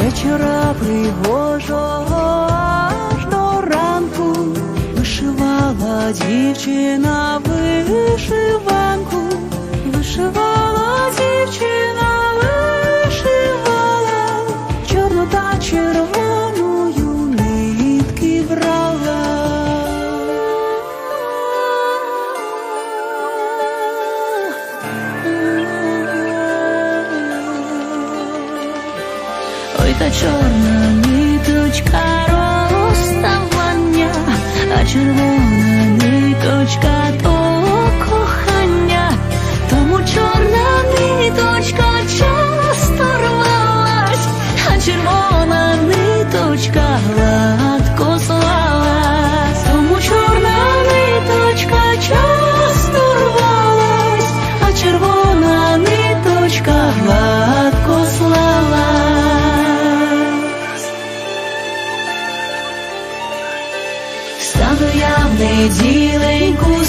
вечора пригожого аж до ранку вишивала дівчина вишиванку, вишивала дівчина, вишивала, чорнота червона. ciorno Стану я в неділеньку.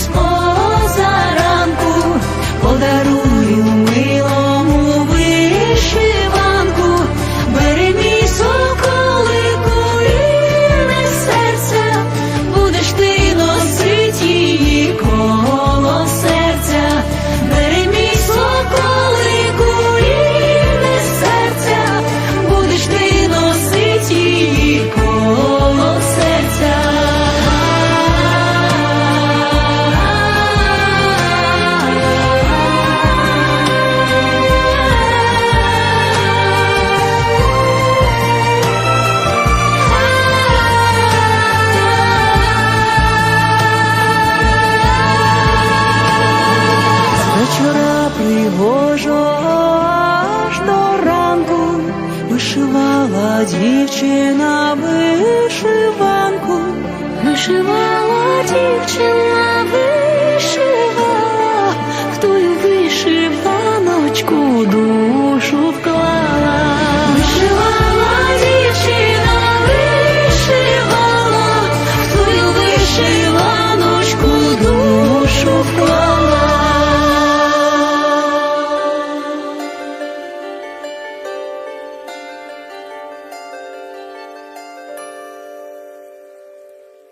Вчора пригожо аж до ранку вишивала дівчина вишивала.